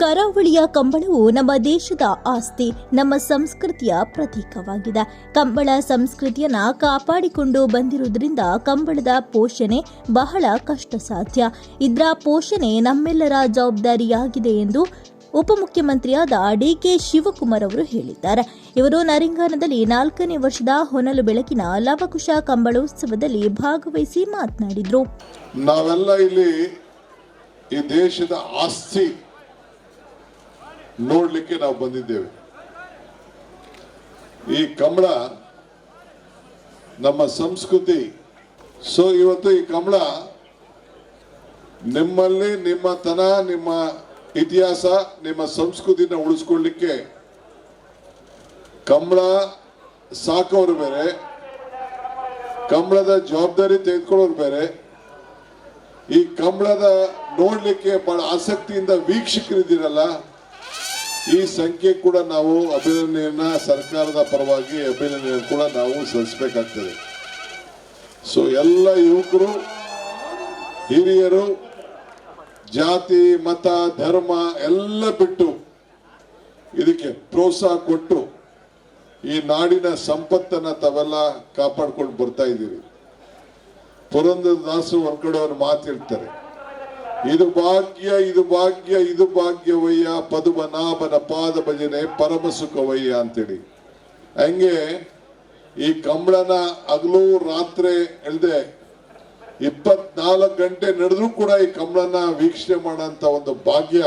ಕರಾವಳಿಯ ಕಂಬಳವು ನಮ್ಮ ದೇಶದ ಆಸ್ತಿ, ನಮ್ಮ ಸಂಸ್ಕೃತಿಯ ಪ್ರತೀಕವಾಗಿದೆ. ಕಂಬಳ ಸಂಸ್ಕೃತಿಯನ್ನ ಕಾಪಾಡಿಕೊಂಡು ಬಂದಿರುವುದರಿಂದ ಕಂಬಳದ ಪೋಷಣೆ ಬಹಳ ಕಷ್ಟ ಸಾಧ್ಯ ಇದರ ಪೋಷಣೆ ನಮ್ಮೆಲ್ಲರ ಜವಾಬ್ದಾರಿಯಾಗಿದೆ ಎಂದು ಉಪಮುಖ್ಯಮಂತ್ರಿಯಾದ ಡಿಕೆ ಶಿವಕುಮಾರ್ ಅವರು ಹೇಳಿದ್ದಾರೆ. ಇವರು ನರಿಂಗಾನದಲ್ಲಿ ನಾಲ್ಕನೇ ವರ್ಷದ ಹೊನಲು ಬೆಳಕಿನ ಲವಕುಶ ಕಂಬಳೋತ್ಸವದಲ್ಲಿ ಭಾಗವಹಿಸಿ ಮಾತನಾಡಿದರು. ನಾವೆಲ್ಲ ಇಲ್ಲಿ ಈ ದೇಶದ ಆಸ್ತಿ ನೋಡ್ಲಿಕ್ಕೆ ನಾವು ಬಂದಿದ್ದೇವೆ. ಈ ಕಂಬಳ ನಮ್ಮ ಸಂಸ್ಕೃತಿ. ಸೊ ಇವತ್ತು ಈ ಕಂಬಳ ನಿಮ್ಮಲ್ಲಿ ನಿಮ್ಮ ತನ, ನಿಮ್ಮ ಇತಿಹಾಸ, ನಿಮ್ಮ ಸಂಸ್ಕೃತಿನ ಉಳಿಸ್ಕೊಳ್ಳಿಕ್ಕೆ ಕಂಬಳ ಸಾಕೋರು ಬೇರೆ. ಕಂಬಳದ ಜವಾಬ್ದಾರಿ ತೆಗೆದುಕೊಳ್ಳೋರು ಬೇರೆ. ಈ ಕಂಬಳದ ನೋಡಲಿಕ್ಕೆ ಬಹಳ ಆಸಕ್ತಿಯಿಂದ ವೀಕ್ಷಕರಿದ್ದೀರಲ್ಲ. ಈ ಸಂಖ್ಯೆ ಕೂಡ ನಾವು ಅಭಿನಂದನೆಯನ್ನ ಸರ್ಕಾರದ ಪರವಾಗಿ ಅಭಿನಂದನೆ ಕೂಡ ನಾವು ಸಲ್ಲಿಸಬೇಕಾಗ್ತದೆ. ಸೊ ಎಲ್ಲ ಯುವಕರು, ಹಿರಿಯರು, ಜಾತಿ, ಮತ, ಧರ್ಮ ಎಲ್ಲ ಬಿಟ್ಟು ಇದಕ್ಕೆ ಪ್ರೋತ್ಸಾಹ ಕೊಟ್ಟು ಈ ನಾಡಿನ ಸಂಪತ್ತನ್ನ ತಾವೆಲ್ಲ ಕಾಪಾಡ್ಕೊಂಡು ಬರ್ತಾ ಇದ್ದೀವಿ ಒಂದ್ ಕಡೆ ಅವ್ರು ಮಾತಿರ್ತಾರೆ. ಇದು ಭಾಗ್ಯ ಇದು ಭಾಗ್ಯ, ಇದು ಭಾಗ್ಯವಯ್ಯ, ಪದುಮನಾಭನ ಪಾದ ಭಜನೆ ಪರಮ ಸುಖವಯ್ಯ ಅಂತೇಳಿ. ಹಂಗೆ ಈ ಕಂಬಳನ ಹಗಲು ರಾತ್ರಿ ಇಳ್ದೆ ಇಪ್ಪತ್ನಾಲ್ಕು ಗಂಟೆ ನಡೆದ್ರೂ ಕೂಡ ಈ ಕಂಬಳನ ವೀಕ್ಷಣೆ ಮಾಡೋಂಥ ಒಂದು ಭಾಗ್ಯ.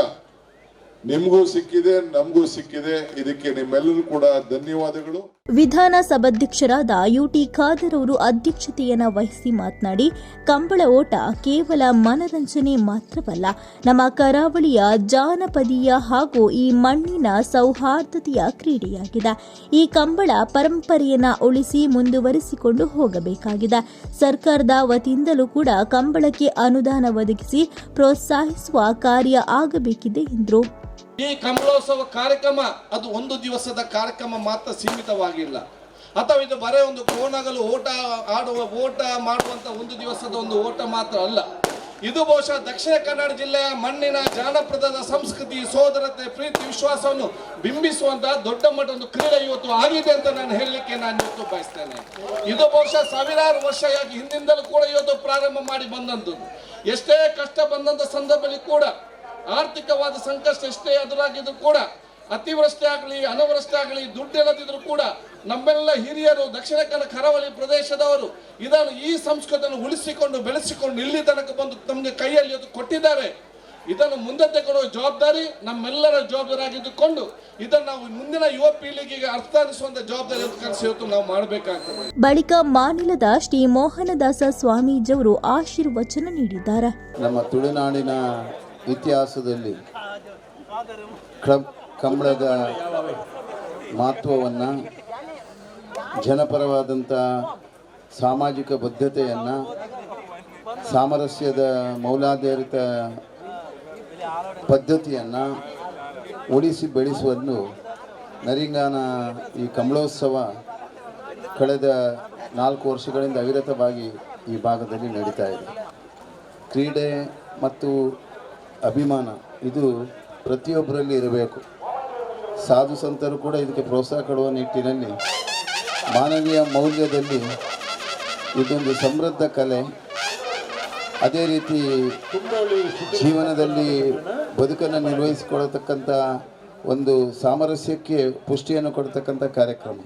ನಿಮಗೂ ಸಿಕ್ಕಿದೆ, ನಮಗೂ ಸಿಕ್ಕಿದೆ. ಇದಕ್ಕೆ ನಿಮ್ಮೆಲ್ಲರೂ ಕೂಡ ಧನ್ಯವಾದಗಳು. ವಿಧಾನಸಭಾಧ್ಯಕ್ಷರಾದ ಯುಟಿ ಖಾದರ್ ಅವರು ಅಧ್ಯಕ್ಷತೆಯನ್ನು ವಹಿಸಿ ಮಾತನಾಡಿ, ಕಂಬಳ ಓಟ ಕೇವಲ ಮನರಂಜನೆ ಮಾತ್ರವಲ್ಲ, ನಮ್ಮ ಕರಾವಳಿಯ ಜಾನಪದೀಯ ಹಾಗೂ ಈ ಮಣ್ಣಿನ ಸೌಹಾರ್ದತೆಯ ಕ್ರೀಡೆಯಾಗಿದೆ. ಈ ಕಂಬಳ ಪರಂಪರೆಯನ್ನ ಉಳಿಸಿ ಮುಂದುವರಿಸಿಕೊಂಡು ಹೋಗಬೇಕಾಗಿದೆ. ಸರ್ಕಾರದ ವತಿಯಿಂದಲೂ ಕೂಡ ಕಂಬಳಕ್ಕೆ ಅನುದಾನ ಒದಗಿಸಿ ಪ್ರೋತ್ಸಾಹಿಸುವ ಕಾರ್ಯ ಆಗಬೇಕಿದೆ ಎಂದರು. ಈ ಕಮಲೋತ್ಸವ ಕಾರ್ಯಕ್ರಮ, ಅದು ಒಂದು ದಿವಸದ ಕಾರ್ಯಕ್ರಮ ಮಾತ್ರ ಸೀಮಿತವಾಗಿಲ್ಲ. ಅಥವಾ ಇದು ಬರೇ ಒಂದು ಕೋಣಗಲು ಓಟ ಆಡುವ, ಓಟ ಮಾಡುವಂತ ಒಂದು ದಿವಸದ ಒಂದು ಓಟ ಮಾತ್ರ ಅಲ್ಲ. ಇದು ಬಹುಶಃ ದಕ್ಷಿಣ ಕನ್ನಡ ಜಿಲ್ಲೆಯ ಮಣ್ಣಿನ ಜಾನಪದದ ಸಂಸ್ಕೃತಿ, ಸೋದರತೆ, ಪ್ರೀತಿ, ವಿಶ್ವಾಸವನ್ನು ಬಿಂಬಿಸುವಂತಹ ದೊಡ್ಡ ಮಟ್ಟ ಒಂದು ಕ್ರೀಡೆ ಇವತ್ತು ಆಗಿದೆ ಅಂತ ನಾನು ಹೇಳಲಿಕ್ಕೆ ನಾನು ಇವತ್ತು ಬಯಸ್ತೇನೆ. ಇದು ಬಹುಶಃ ಸಾವಿರಾರು ವರ್ಷ ಹಿಂದಿನಿಂದಲೂ ಕೂಡ ಇವತ್ತು ಪ್ರಾರಂಭ ಮಾಡಿ ಬಂದಂತದ್ದು ಎಷ್ಟೇ ಕಷ್ಟ ಬಂದಂತ ಸಂದರ್ಭದಲ್ಲಿ ಕೂಡ ಆರ್ಥಿಕವಾದ ಸಂಕಷ್ಟ ಎಷ್ಟೇ ಎದುರಾಗಿದ್ರು ಕೂಡ ಅತಿವೃಷ್ಟಿ ಆಗಲಿ ಅನಾವೃಷ್ಟಿ ಆಗಲಿ ದುಡ್ಡು ಇಲ್ಲದಿದ್ರು ಕೂಡ ನಮ್ಮೆಲ್ಲ ಹಿರಿಯರು ದಕ್ಷಿಣ ಕನ್ನಡ ಕರಾವಳಿ ಪ್ರದೇಶದವರು ಇದನ್ನು ಈ ಸಂಸ್ಕೃತಿಯನ್ನು ಉಳಿಸಿಕೊಂಡು ಬೆಳೆಸಿಕೊಂಡು ಇಲ್ಲಿ ತನಕ ಬಂದು ತಮಗೆ ಕೈಯಲ್ಲಿ ಅದು ಕೊಟ್ಟಿದ್ದಾರೆ. ಇದನ್ನು ಮುಂದೆ ತಗೊಳ್ಳುವ ಜವಾಬ್ದಾರಿ ನಮ್ಮೆಲ್ಲರ ಜವಾಬ್ದಾರಿ ಆಗಿದ್ದುಕೊಂಡು ಇದನ್ನು ನಾವು ಮುಂದಿನ ಯುವ ಪೀಳಿಗೆಗೆ ಅರ್ಥಾನಿಸುವಂತ ಜವಾಬ್ದಾರಿ ಕನಸು ನಾವು ಮಾಡಬೇಕಾಗ್ತದೆ. ಬಳಿಕ ಮಾನಿಲದ ಶ್ರೀ ಮೋಹನದಾಸ ಸ್ವಾಮೀಜಿಯವರು ಆಶೀರ್ವಚನ ನೀಡಿದ್ದಾರೆ. ನಮ್ಮ ತುಳುನಾಡಿನ ಇತಿಹಾಸದಲ್ಲಿ ಕಂಬಳದ ಮಹತ್ವವನ್ನು ಜನಪರವಾದಂಥ ಸಾಮಾಜಿಕ ಬದ್ಧತೆಯನ್ನು, ಸಾಮರಸ್ಯದ ಮೌಲಾಧಾರಿತ ಪದ್ಧತಿಯನ್ನು ಉಳಿಸಿ ಬೆಳೆಸುವನ್ನು ನರಿಂಗಾನ ಈ ಕಮಲೋತ್ಸವ ಕಳೆದ ನಾಲ್ಕು ವರ್ಷಗಳಿಂದ ಅವಿರತವಾಗಿ ಈ ಭಾಗದಲ್ಲಿ ನಡೀತಾ ಇದೆ. ಕ್ರೀಡೆ ಮತ್ತು ಅಭಿಮಾನ. ಇದು ಪ್ರತಿಯೊಬ್ಬರಲ್ಲಿ ಇರಬೇಕು. ಸಾಧು ಸಂತರು ಕೂಡ ಇದಕ್ಕೆ ಪ್ರೋತ್ಸಾಹ ಕೊಡುವ ನಿಟ್ಟಿನಲ್ಲಿ ಮಾನವೀಯ ಮೌಲ್ಯದಲ್ಲಿ ಇದೊಂದು ಸಮೃದ್ಧ ಕಲೆ. ಅದೇ ರೀತಿ ಜೀವನದಲ್ಲಿ ಬದುಕನ್ನು ನಿರ್ವಹಿಸಿಕೊಳ್ಳತಕ್ಕಂಥ ಒಂದು ಸಾಮರಸ್ಯಕ್ಕೆ ಪುಷ್ಟಿಯನ್ನು ಕೊಡ್ತಕ್ಕಂಥ ಕಾರ್ಯಕ್ರಮ.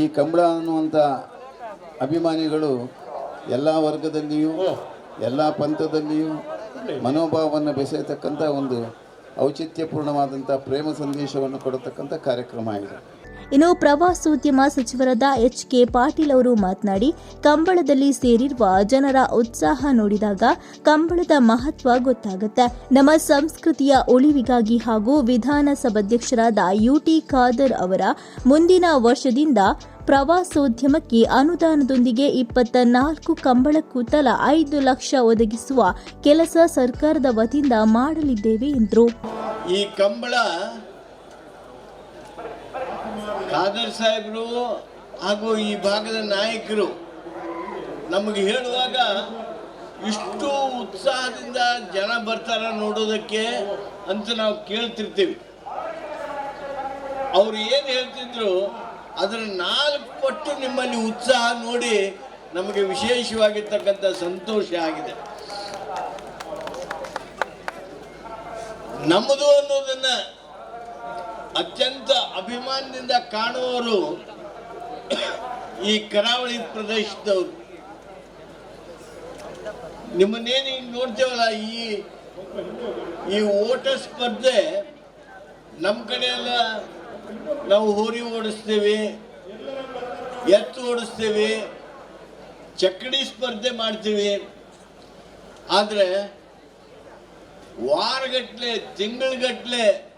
ಈ ಕಂಬಳ ಅನ್ನುವಂಥ ಅಭಿಮಾನಿಗಳು ಎಲ್ಲ ವರ್ಗದಲ್ಲಿಯೂ, ಎಲ್ಲ ಪಂಥದಲ್ಲಿಯೂ ಮನೋಭಾವವನ್ನು ಬೆಸೆಯತಕ್ಕಂಥ ಒಂದು ಔಚಿತ್ಯಪೂರ್ಣವಾದಂಥ ಪ್ರೇಮ ಸಂದೇಶವನ್ನು ಕೊಡತಕ್ಕಂಥ ಕಾರ್ಯಕ್ರಮ ಇದೆ. ಇನ್ನು ಪ್ರವಾಸೋದ್ಯಮ ಸಚಿವರಾದ ಎಚ್ ಕೆ ಪಾಟೀಲ್ ಅವರು ಮಾತನಾಡಿ ಕಂಬಳದಲ್ಲಿ ಸೇರಿರುವ ಜನರ ಉತ್ಸಾಹ ನೋಡಿದಾಗ ಕಂಬಳದ ಮಹತ್ವ ಗೊತ್ತಾಗುತ್ತೆ. ನಮ್ಮ ಸಂಸ್ಕೃತಿಯ ಉಳಿವಿಗಾಗಿ ಹಾಗೂ ವಿಧಾನಸಭಾಧ್ಯಕ್ಷರಾದ ಯುಟಿ ಖಾದರ್ ಅವರ ಮುಂದಿನ ವರ್ಷದಿಂದ ಪ್ರವಾಸೋದ್ಯಮಕ್ಕೆ ಅನುದಾನದೊಂದಿಗೆ ಇಪ್ಪತ್ತ ನಾಲ್ಕು ಕಂಬಳಕ್ಕೂ ತಲಾ ಐದು ಲಕ್ಷ ಒದಗಿಸುವ ಕೆಲಸ ಸರ್ಕಾರದ ವತಿಯಿಂದ ಮಾಡಲಿದ್ದೇವೆ ಎಂದರು. ಈ ಕಂಬಳ ಖಾದರ್ ಸಾಹೇಬರು ಹಾಗೂ ಈ ಭಾಗದ ನಾಯಕರು ನಮಗೆ ಹೇಳುವಾಗ ಇಷ್ಟು ಉತ್ಸಾಹದಿಂದ ಜನ ಬರ್ತಾರ ನೋಡೋದಕ್ಕೆ ಅಂತ ನಾವು ಕೇಳ್ತಿರ್ತೀವಿ. ಅವ್ರು ಏನು ಹೇಳ್ತಿದ್ರು ಅದರ ನಾಲ್ಕು ಪಟ್ಟು ನಿಮ್ಮಲ್ಲಿ ಉತ್ಸಾಹ ನೋಡಿ ನಮಗೆ ವಿಶೇಷವಾಗಿರ್ತಕ್ಕಂಥ ಸಂತೋಷ ಆಗಿದೆ. ನಮ್ಮದು ಅನ್ನೋದನ್ನ ಅತ್ಯಂತ ಅಭಿಮಾನದಿಂದ ಕಾಣುವವರು ಈ ಕರಾವಳಿ ಪ್ರದೇಶದವರು. ನಿಮ್ಮನ್ನೇನು ಹಿಂಗೆ ನೋಡ್ತೇವಲ್ಲ, ಈ ಈ ಓಟ ಸ್ಪರ್ಧೆ ನಮ್ಮ ಕಡೆ ಎಲ್ಲ ನಾವು ಹೋರಿ ಓಡಿಸ್ತೇವೆ, ಎತ್ತು ಓಡಿಸ್ತೇವೆ ಚಕ್ಕಡಿ ಸ್ಪರ್ಧೆ ಮಾಡ್ತೀವಿ. ಆದರೆ ವಾರಗಟ್ಟಲೆ ತಿಂಗಳಗಟ್ಟಲೆ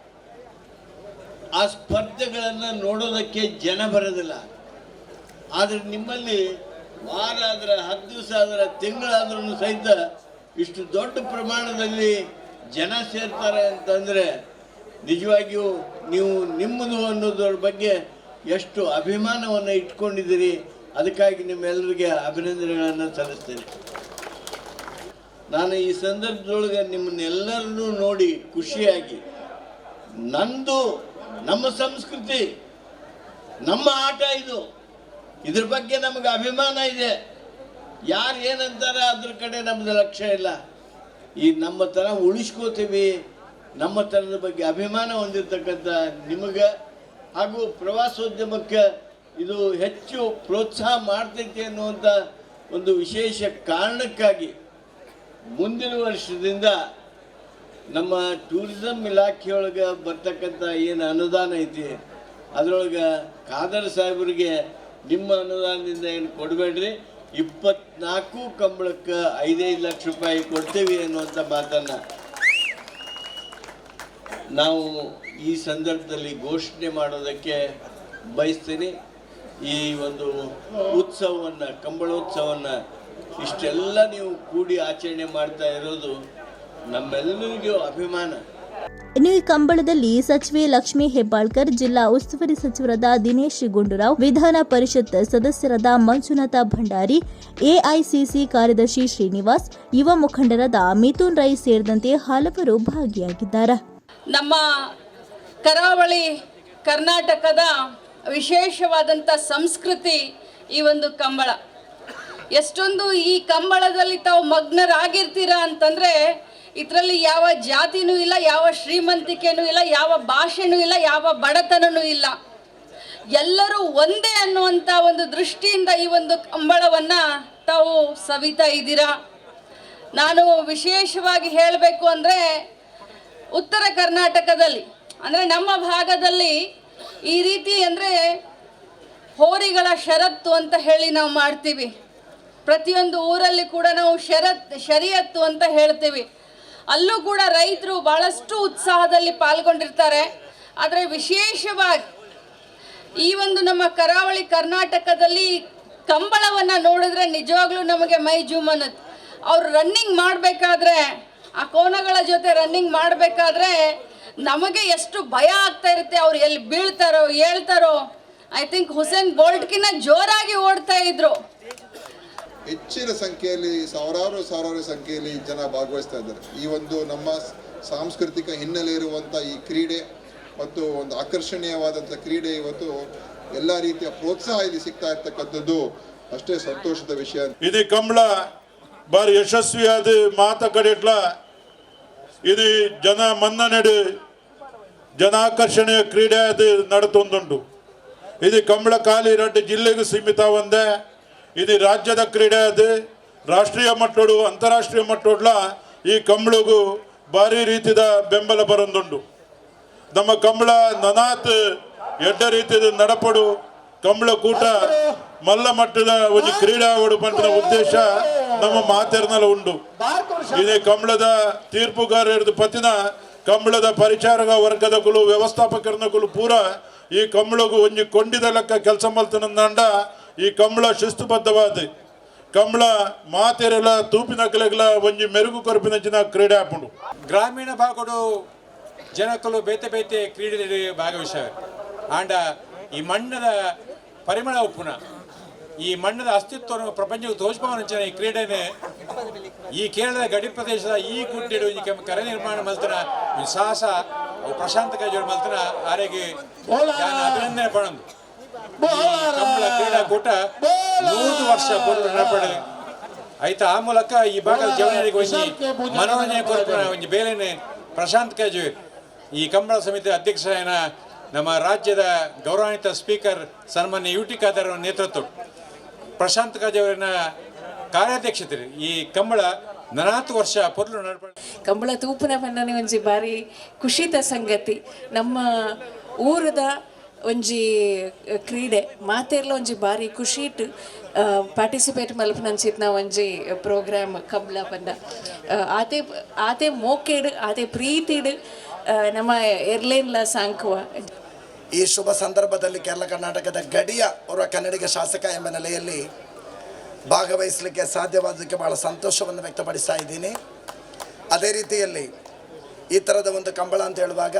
ಆ ಸ್ಪರ್ಧೆಗಳನ್ನು ನೋಡೋದಕ್ಕೆ ಜನ ಬರೋದಿಲ್ಲ. ಆದರೆ ನಿಮ್ಮಲ್ಲಿ ವಾರ ಆದರೆ, ಹತ್ತು ದಿವಸ ಆದರೆ ತಿಂಗಳಾದ್ರೂ ಸಹಿತ ಇಷ್ಟು ದೊಡ್ಡ ಪ್ರಮಾಣದಲ್ಲಿ ಜನ ಸೇರ್ತಾರೆ ಅಂತಂದರೆ ನಿಜವಾಗಿಯೂ ನೀವು ನಿಮ್ಮದು ಅನ್ನೋದ್ರ ಬಗ್ಗೆ ಎಷ್ಟು ಅಭಿಮಾನವನ್ನು ಇಟ್ಕೊಂಡಿದ್ದೀರಿ, ಅದಕ್ಕಾಗಿ ನಿಮ್ಮೆಲ್ಲರಿಗೆ ಅಭಿನಂದನೆಗಳನ್ನು ಸಲ್ಲಿಸ್ತೇನೆ. ನಾನು ಈ ಸಂದರ್ಭದೊಳಗೆ ನಿಮ್ಮನ್ನೆಲ್ಲರನ್ನೂ ನೋಡಿ ಖುಷಿಯಾಗಿ, ನಂದು, ನಮ್ಮ ಸಂಸ್ಕೃತಿ, ನಮ್ಮ ಆಟ ಇದು, ಇದ್ರ ಬಗ್ಗೆ ನಮಗೆ ಅಭಿಮಾನ ಇದೆ. ಯಾರು ಏನಂತಾರೆ ಅದ್ರ ಕಡೆ ನಮ್ದು ಲಕ್ಷ್ಯ ಇಲ್ಲ. ಈ ನಮ್ಮ ಥರ ಉಳಿಸ್ಕೋತೀವಿ ನಮ್ಮ ತನದ ಬಗ್ಗೆ ಅಭಿಮಾನ ಹೊಂದಿರತಕ್ಕಂಥ ನಿಮಗೆ ಹಾಗೂ ಪ್ರವಾಸೋದ್ಯಮಕ್ಕೆ ಇದು ಹೆಚ್ಚು ಪ್ರೋತ್ಸಾಹ ಮಾಡ್ತೈತಿ ಅನ್ನುವಂಥ ಒಂದು ವಿಶೇಷ ಕಾರಣಕ್ಕಾಗಿ ಮುಂದಿನ ವರ್ಷದಿಂದ ನಮ್ಮ ಟೂರಿಸಂ ಇಲಾಖೆಯೊಳಗೆ ಬರ್ತಕ್ಕಂಥ ಏನು ಅನುದಾನ ಐತಿ, ಅದರೊಳಗೆ ಖಾದರ್ ಸಾಹೇಬರಿಗೆ ನಿಮ್ಮ ಅನುದಾನದಿಂದ ಏನು ಕೊಡಬೇಡ್ರಿ, ಇಪ್ಪತ್ನಾಲ್ಕು ಕಂಬಳಕ್ಕೆ ಐದೈದು ಲಕ್ಷ ರೂಪಾಯಿ ಕೊಡ್ತೀವಿ ಅನ್ನುವಂಥ ಮಾತನ್ನು ನಾವು ಈ ಸಂದರ್ಭದಲ್ಲಿ ಘೋಷಣೆ ಮಾಡೋದಕ್ಕೆ ಬಯಸ್ತೀನಿ. ಈ ಒಂದು ಉತ್ಸವವನ್ನು, ಕಂಬಳೋತ್ಸವವನ್ನು ಇಷ್ಟೆಲ್ಲ ನೀವು ಕೂಡಿ ಆಚರಣೆ ಮಾಡ್ತಾ ಇರೋದು ನಮ್ಮೆಲ್ಲರಿಗೂ ಅಭಿಮಾನ. ಇನ್ನು ಈ ಕಂಬಳದಲ್ಲಿ ಸಚಿವೆ ಲಕ್ಷ್ಮೀ ಹೆಬ್ಬಾಳ್ಕರ್, ಜಿಲ್ಲಾ ಉಸ್ತುವಾರಿ ಸಚಿವರಾದ ದಿನೇಶ್ ಗುಂಡೂರಾವ್, ವಿಧಾನ ಪರಿಷತ್ ಸದಸ್ಯರಾದ ಮಂಜುನಾಥ ಭಂಡಾರಿ, ಎಐಸಿಸಿ ಕಾರ್ಯದರ್ಶಿ ಶ್ರೀನಿವಾಸ್, ಯುವ ಮುಖಂಡರಾದ ಮಿಥುನ್ ರೈ ಸೇರಿದಂತೆ ಹಲವರು ಭಾಗಿಯಾಗಿದ್ದಾರೆ. ನಮ್ಮ ಕರಾವಳಿ ಕರ್ನಾಟಕದ ವಿಶೇಷವಾದಂಥ ಸಂಸ್ಕೃತಿ ಈ ಒಂದು ಕಂಬಳ. ಎಷ್ಟೊಂದು ಈ ಕಂಬಳದಲ್ಲಿ ತಾವು ಮಗ್ನರಾಗಿರ್ತೀರ ಅಂತಂದರೆ ಇದರಲ್ಲಿ ಯಾವ ಜಾತಿನೂ ಇಲ್ಲ, ಯಾವ ಶ್ರೀಮಂತಿಕೆನೂ ಇಲ್ಲ, ಯಾವ ಭಾಷೆನೂ ಇಲ್ಲ, ಯಾವ ಬಡತನನೂ ಇಲ್ಲ. ಎಲ್ಲರೂ ಒಂದೇ ಅನ್ನುವಂಥ ಒಂದು ದೃಷ್ಟಿಯಿಂದ ಈ ಒಂದು ಕಂಬಳವನ್ನು ತಾವು ಸವಿತಾ ಇದ್ದೀರಾ. ನಾನು ವಿಶೇಷವಾಗಿ ಹೇಳಬೇಕು ಅಂದರೆ ಉತ್ತರ ಕರ್ನಾಟಕದಲ್ಲಿ, ಅಂದರೆ ನಮ್ಮ ಭಾಗದಲ್ಲಿ ಈ ರೀತಿ ಅಂದರೆ ಹೋರಿಗಳ ಷರತ್ತು ಅಂತ ಹೇಳಿ ನಾವು ಮಾಡ್ತೀವಿ. ಪ್ರತಿಯೊಂದು ಊರಲ್ಲಿ ಕೂಡ ನಾವು ಶರತ್, ಶರಿಯತ್ತು ಅಂತ ಹೇಳ್ತೀವಿ. ಅಲ್ಲೂ ಕೂಡ ರೈತರು ಭಾಳಷ್ಟು ಉತ್ಸಾಹದಲ್ಲಿ ಪಾಲ್ಗೊಂಡಿರ್ತಾರೆ. ಆದರೆ ವಿಶೇಷವಾಗಿ ಈ ಒಂದು ನಮ್ಮ ಕರಾವಳಿ ಕರ್ನಾಟಕದಲ್ಲಿ ಕಂಬಳವನ್ನು ನೋಡಿದ್ರೆ ನಿಜವಾಗ್ಲೂ ನಮಗೆ ಮೈ ಜೂಮ್ ಅನ್ನತ್ತೆ ಅವ್ರು ರನ್ನಿಂಗ್ ಮಾಡಬೇಕಾದ್ರೆ ಆ ಕೋನಗಳ ಜೊತೆ ರನ್ನಿಂಗ್ ಮಾಡಬೇಕಾದ್ರೆ ನಮಗೆ ಎಷ್ಟು ಭಯ ಆಗ್ತಾ ಇರುತ್ತೆ ಅವ್ರು ಎಲ್ಲಿ ಬೀಳ್ತಾರೋ ಹೇಳ್ತಾರೋ ಐ ಥಿಂಕ್ ಹುಸೇನ್ ಬೋಲ್ಟ್ಕಿನ್ನ ಜೋರಾಗಿ ಓಡ್ತಾ ಇದ್ರು. ಹೆಚ್ಚಿನ ಸಂಖ್ಯೆಯಲ್ಲಿ ಸಾವಿರಾರು ಸಾವಿರಾರು ಸಂಖ್ಯೆಯಲ್ಲಿ ಜನ ಭಾಗವಹಿಸ್ತಾ ಇದ್ದಾರೆ. ಈ ಒಂದು ನಮ್ಮ ಸಾಂಸ್ಕೃತಿಕ ಹಿನ್ನೆಲೆ ಇರುವಂಥ ಈ ಕ್ರೀಡೆ ಮತ್ತು ಒಂದು ಆಕರ್ಷಣೀಯವಾದಂಥ ಕ್ರೀಡೆ ಇವತ್ತು ಎಲ್ಲ ರೀತಿಯ ಪ್ರೋತ್ಸಾಹ ಇಲ್ಲಿ ಸಿಗ್ತಾ ಇರ್ತಕ್ಕಂಥದ್ದು ಅಷ್ಟೇ ಸಂತೋಷದ ವಿಷಯ. ಇದೇ ಕಂಬಳ ಬಾರಿ ಯಶಸ್ವಿಯಾದ ಮಾತ ಕಡೆ ఇది జన ಜನ ಜನಾಕರ್ಷಣೆಯ ಕ್ರೀಡೆ ಅದು ನಡೆತೊಂದುಂಟು. ಇದು ಕಂಬಳ ಕಾಲಿ ರೆಡ್ಡಿ ಜಿಲ್ಲೆಗೂ ಸೀಮಿತ ಒಂದೇ. ಇದು ರಾಜ್ಯದ ಕ್ರೀಡೆ ಅದು ರಾಷ್ಟ್ರೀಯ ಮಟ್ಟಡು, ಅಂತಾರಾಷ್ಟ್ರೀಯ ಮಟ್ಟಡ್ಲ ಈ ಕಂಬಳಗೂ ಭಾರಿ ರೀತಿಯ ಬೆಂಬಲ ಬರೊಂದುಂಡು ನಮ್ಮ ಕಂಬಳ ನನಾತ್ ಎಡ್ಡ ರೀತಿಯ ನಡಪಡು. ಕಂಬಳ ಕೂಟ ಮಲ್ಲ ಮಟ್ಟದ ಒಂದು ಕ್ರೀಡಾ ಉಡುಪಂಟಿನ ಉದ್ದೇಶ ನಮ್ಮ ಮಾತೆರ್ನಲ್ಲ ಉಂಡು ಇದೇ ಕಂಬಳದ ತೀರ್ಪುಗಾರರದ ಪತಿನ ಕಂಬಳದ ಪರಿಚಾರಕ ವರ್ಗದ ಕುಲು ವ್ಯವಸ್ಥಾಪಕರನ ಕುಲು ಪೂರ ಈ ಕಂಬಳಗೂ ಒಂಜಿ ಕೊಂಡಿದ ಲೆಕ್ಕ ಕೆಲಸ ಮಲ್ತನಂದ ಈ ಕಂಬಳ ಶಿಸ್ತುಬದ್ಧವಾದ ಕಂಬಳ ಮಾತೆರೆಲ್ಲ ತೂಪಿನ ಕಲೆಗಳ ಒಂಜಿ ಮೆರುಗು ಕೊರಪಿನ ಕ್ರೀಡೆ ಆಪುಂಡು ಗ್ರಾಮೀಣ ಭಾಗಡು ಜನಕಲು ಬೇತೆ ಬೇತೆ ಕ್ರೀಡೆ ಭಾಗವಹಿಸ್ತಾರೆ ಆಂಡ ಈ ಮಣ್ಣದ ಪರಿಮಳ ಉಪ್ಪುನ ಈ ಮಣ್ಣದ ಅಸ್ತಿತ್ವವನ್ನು ಪ್ರಪಂಚಕ್ಕೆ ತೋರಿಸ್ಕೊಂಡ ಈ ಕ್ರೀಡೆನೆ ಈ ಕೇರಳದ ಗಡಿ ಪ್ರದೇಶದ ಈ ಗುಡ್ಡೆಡು ಈ ಕರೆ ನಿರ್ಮಾಣ ಮಲ್ತನ ಸಾಹಸ ಪ್ರಶಾಂತ ಕಾಜೋರು ಮಲ್ತನ ಆರೆಗೆ ಅಭಿನಂದನೆ ಪಡಂದು. ಈ ಕಂಬಳ ಕ್ರೀಡಾಕೂಟ ನೂರು ವರ್ಷ ಪೂರ್ವ ನಡಪಡೆ ಆಯ್ತು? ಆ ಮೂಲಕ ಈ ಭಾಗದ ಜವನರಿಗೆ ಒಂಜಿ ಮನೋರಂಜನೆ ಕೊರಪುನ ಒಂಜಿ ಬೇರೆನೆ ಪ್ರಶಾಂತ್ ಕಾಜೋರ್ ಈ ಕಂಬಳ ಸಮಿತಿ ಅಧ್ಯಕ್ಷರಾಯನ ನಮ್ಮ ರಾಜ್ಯದ ಗೌರವಾನ್ವಿತ ಸ್ಪೀಕರ್ ಸನ್ಮಾನ್ಯ ಯುಟಿ ಖಾದರ್ ನೇತೃತ್ವ. ಪ್ರಶಾಂತ್ ಕಾಜೋರಿನ ಕಾರ್ಯಾಧ್ಯಕ್ಷತೆ ಈ ಕಂಬಳ ನಲವತ್ತು ವರ್ಷ ಪೊರ್ಲು ಕಂಬಳ ತೂಪುನ ಪನ್ನನೆ ಒಂಜಿ ಬಾರಿ ಖುಷಿತ ಸಂಗತಿ. ನಮ್ಮ ಊರದ ಒಂಜಿ ಕ್ರೀಡೆ ಮಾತೆರ್ಲ ಒಂಜಿ ಬಾರಿ ಖುಷಿಟ್ ಪಾರ್ಟಿಸಿಪೇಟ್ ಮಲ್ಪನಂಚಿತ್ನ ಒಂಜಿ ಪ್ರೋಗ್ರಾಮ್ ಕಂಬಳ ಪಂಡ. ಆ, ಆತೆ ಆತೆ ಮೋಕೆಡ್ ಆತೆ ಪ್ರೀತಿಡ್ ನಮ್ಮ ಎರ್ಲೇನ್ಲ ಸಾಂಕುವ. ಈ ಶುಭ ಸಂದರ್ಭದಲ್ಲಿ ಕೇರಳ ಕರ್ನಾಟಕದ ಗಡಿಯ ಓರ್ವ ಕನ್ನಡಿಗ ಶಾಸಕ ಎಂಬ ನೆಲೆಯಲ್ಲಿ ಭಾಗವಹಿಸಲಿಕ್ಕೆ ಸಾಧ್ಯವಾದಕ್ಕೆ ಭಾಳ ಸಂತೋಷವನ್ನು ವ್ಯಕ್ತಪಡಿಸ್ತಾ ಇದ್ದೀನಿ. ಅದೇ ರೀತಿಯಲ್ಲಿ ಈ ಥರದ ಒಂದು ಕಂಬಳ ಅಂತ ಹೇಳುವಾಗ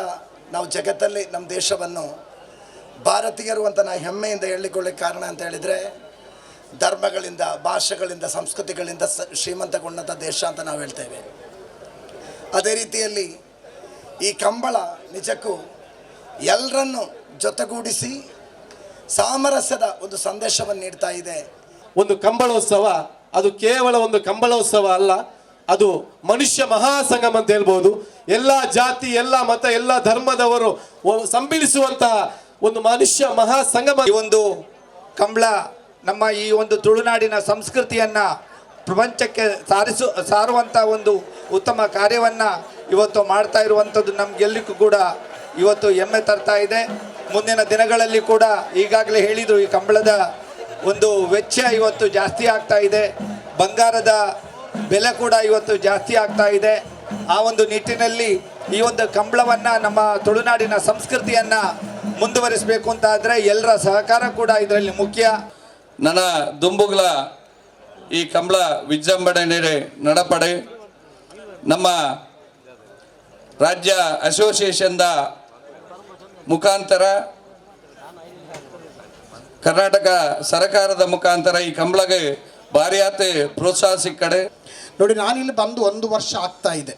ನಾವು ಜಗತ್ತಲ್ಲಿ ನಮ್ಮ ದೇಶವನ್ನು ಭಾರತೀಯರು ಅಂತ ನಾವು ಹೆಮ್ಮೆಯಿಂದ ಹೇಳಿಕೊಳ್ಳಿಕ್ಕೆ ಕಾರಣ ಅಂತ ಹೇಳಿದರೆ ಧರ್ಮಗಳಿಂದ, ಭಾಷೆಗಳಿಂದ, ಸಂಸ್ಕೃತಿಗಳಿಂದ ಸ ಶ್ರೀಮಂತಗೊಂಡಂಥ ದೇಶ ಅಂತ ನಾವು ಹೇಳ್ತೇವೆ ಅದೇ ರೀತಿಯಲ್ಲಿ ಈ ಕಂಬಳ ನಿಜಕ್ಕೂ ಎಲ್ಲರನ್ನು ಜೊತೆಗೂಡಿಸಿ ಸಾಮರಸ್ಯದ ಒಂದು ಸಂದೇಶವನ್ನು ನೀಡ್ತಾ ಇದೆ. ಒಂದು ಕಂಬಳೋತ್ಸವ, ಅದು ಕೇವಲ ಒಂದು ಕಂಬಳೋತ್ಸವ ಅಲ್ಲ, ಅದು ಮನುಷ್ಯ ಮಹಾಸಂಗಮ ಅಂತ ಹೇಳ್ಬೋದು. ಎಲ್ಲ ಜಾತಿ, ಎಲ್ಲ ಮತ, ಎಲ್ಲ ಧರ್ಮದವರು ಸಂಬಿಳಿಸುವಂತಹ ಒಂದು ಮನುಷ್ಯ ಮಹಾಸಂಗಮ. ಈ ಒಂದು ಕಂಬಳ ನಮ್ಮ ಈ ಒಂದು ತುಳುನಾಡಿನ ಸಂಸ್ಕೃತಿಯನ್ನ ಪ್ರಪಂಚಕ್ಕೆ ಸಾರಿಸು ಸಾರುವಂಥ ಒಂದು ಉತ್ತಮ ಕಾರ್ಯವನ್ನು ಇವತ್ತು ಮಾಡ್ತಾ ಇರುವಂಥದ್ದು ನಮಗೆಲ್ಲರಿಗೂ ಕೂಡ ಇವತ್ತು ಹೆಮ್ಮೆ ತರ್ತಾ ಇದೆ. ಮುಂದಿನ ದಿನಗಳಲ್ಲಿ ಕೂಡ ಈಗಾಗಲೇ ಹೇಳಿದರು ಈ ಕಂಬಳದ ಒಂದು ವೆಚ್ಚ ಇವತ್ತು ಜಾಸ್ತಿ ಆಗ್ತಾ ಇದೆ. ಬಂಗಾರದ ಬೆಲೆ ಕೂಡ ಇವತ್ತು ಜಾಸ್ತಿ ಆಗ್ತಾ ಇದೆ. ಆ ಒಂದು ನಿಟ್ಟಿನಲ್ಲಿ ಈ ಒಂದು ಕಂಬಳವನ್ನು ನಮ್ಮ ತುಳುನಾಡಿನ ಸಂಸ್ಕೃತಿಯನ್ನು ಮುಂದುವರಿಸಬೇಕು ಅಂತ ಆದರೆ ಎಲ್ಲರ ಸಹಕಾರ ಕೂಡ ಇದರಲ್ಲಿ ಮುಖ್ಯ. ನನ್ನ ದುಂಬುಗಳ ಈ ಕಂಬಳ ವಿಜೃಂಭಣೆ ನಡಪಡೆ. ನಮ್ಮ ರಾಜ್ಯ ಅಸೋಸಿಯೇಷನ್ದ ಮುಖಾಂತರ ಕರ್ನಾಟಕ ಸರ್ಕಾರದ ಮುಖಾಂತರ ಈ ಕಂಬಳಗೆ ಭಾರಿ ಆತೆ ಪ್ರೋತ್ಸಾಹ ಸಿಕ್ಕಡೆ. ನೋಡಿ, ನಾನಿಲ್ಲಿ ಬಂದು ಒಂದು ವರ್ಷ ಆಗ್ತಾ ಇದೆ.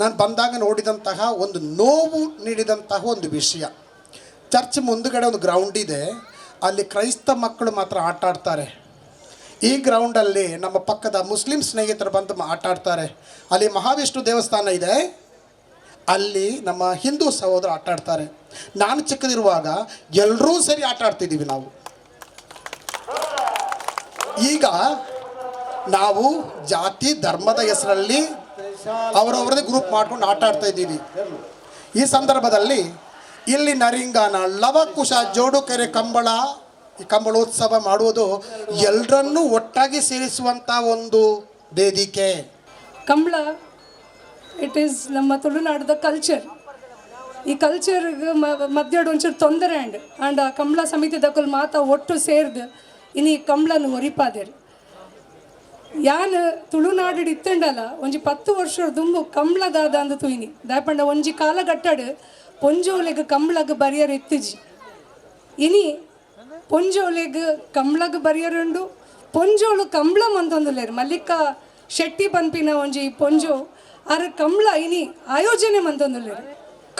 ನಾನು ಬಂದಾಗ ನೋಡಿದಂತಹ ಒಂದು ನೋವು ನೀಡಿದಂತಹ ಒಂದು ವಿಷಯ. ಚರ್ಚ್ ಮುಂದುಗಡೆ ಒಂದು ಗ್ರೌಂಡ್ ಇದೆ. ಅಲ್ಲಿ ಕ್ರೈಸ್ತ ಮಕ್ಕಳು ಮಾತ್ರ ಆಟ ಆಡ್ತಾರೆ. ಈ ಗ್ರೌಂಡಲ್ಲಿ ನಮ್ಮ ಪಕ್ಕದ ಮುಸ್ಲಿಂ ಸ್ನೇಹಿತರು ಬಂದು ಆಟ ಆಡ್ತಾರೆ. ಅಲ್ಲಿ ಮಹಾವಿಷ್ಣು ದೇವಸ್ಥಾನ ಇದೆ. ಅಲ್ಲಿ ನಮ್ಮ ಹಿಂದೂ ಸಹೋದರ ಆಟ ಆಡ್ತಾರೆ. ನಾನು ಚಿಕ್ಕದಿರುವಾಗ ಎಲ್ಲರೂ ಸರಿ ಆಟ ಆಡ್ತಿದ್ದೀವಿ ನಾವು. ಈಗ ನಾವು ಜಾತಿ, ಧರ್ಮದ ಹೆಸರಲ್ಲಿ ಅವರವರದೇ ಗ್ರೂಪ್ ಮಾಡ್ಕೊಂಡು ಆಟ ಆಡ್ತಾ ಇದ್ದೀವಿ. ಈ ಸಂದರ್ಭದಲ್ಲಿ ಇಲ್ಲಿ ನರಿಂಗಾನ ಲವಕುಶ ಜೋಡುಕೆರೆ ಕಂಬಳ, ಈ ಕಂಬಳೋತ್ಸವ ಮಾಡುವುದು ಎಲ್ಲರನ್ನೂ ಒಟ್ಟಾಗಿ ಸೇರಿಸುವಂಥ ಒಂದು ವೇದಿಕೆ. ಕಂಬಳ ಇಟ್ ಈಸ್ ನಮ್ಮ ತುಳುನಾಡದ ಕಲ್ಚರ್ ಈ ಕಲ್ಚರ್ಗೆ ಮಧ್ಯ ಒಂಚೂರು ತೊಂದರೆ ಅಂಡ್ ಆ್ಯಂಡ್ ಕಂಬಳ ಸಮಿತಿ ದಕ್ಕಲ್ ಮಾತಾ ಒಟ್ಟು ಸೇರ್ದು ಇನ್ನು ಈ ಕಂಬಳನ ಒರಿಪಾದೇರು ಯಾನ್ ತುಳುನಾಡು ಇತ್ತಂಡಲ್ಲ ಒಂಜಿ ಪತ್ತು ವರ್ಷ ದುಂಬು ಕಂಬಳದಾದ ಅಂದು ತುಯಿನಿ. ದಾಯಪಂಡ ಒಂಜಿ ಕಾಲಘಟ್ಟಡ್ ಪೊಂಜೋಲೆಗ್ ಕಂಬಳಗ್ ಬರಿಯರ್ ಎತ್ತಿಜಿ ಇನಿ ಪೊಂಜೋಲೆಗ್ ಬರಿಯರ್ ಬರಿಯರುಂಡು ಪೊಂಜೋಳು ಕಂಬ್ಳ ಮಂತೊಂದುಲ್ಲೆರ್ ಮಲ್ಲಿಕ ಶೆಟ್ಟಿ ಪನ್ಪಿನ ಒಂಜಿ ಪೊಂಜೋ, ಆರ್ ಕಂಬಳ ಇನಿ ಆಯೋಜನೆ ಮಂತೊಂದುಲ್ಲೆರ್.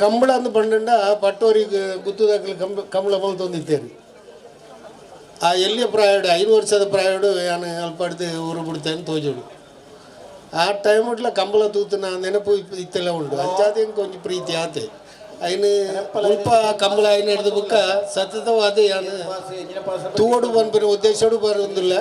ಕಂಬಳ ಅಂತ ಬಂಡಂಡ ಪಟ್ಟೋರಿಗೆ ಗುತ್ತದಾಗಲಿ ಕಂಬ ಕಂಬಳ ಬಂತೊಂದಿತ್ತೇರಿ ಆ ಎಲ್ಲಿಯ ಪ್ರಾಯಡ್ ಐದು ವರ್ಷದ ಪ್ರಾಯಡು ಏನು ಅಲ್ಪಡ್ದು ಊರು ಬಿಡ್ತೇನೆ ತೋಜೋಡು ಆ ಟೈಮ್ ಒಟ್ಲ ಕಂಬಳ ನಾ ನೆನಪು ಇತ್ತೆಲ್ಲ ಉಂಟು. ಅಂಚಾದೆ ಕೊಂಚ ಪ್ರೀತಿ ಆತೆ. ಐನು ಸ್ವಲ್ಪ ಕಂಬಳ ಅಯ್ನ ಹಿಡಿದ ಬುಕ್ಕ ಸತತವಾದ ಯಾನು ತೂಡು ಬಂದ್ಬಿನ ಉದ್ದೇಶಡು ಬರೋದಿಲ್ಲ.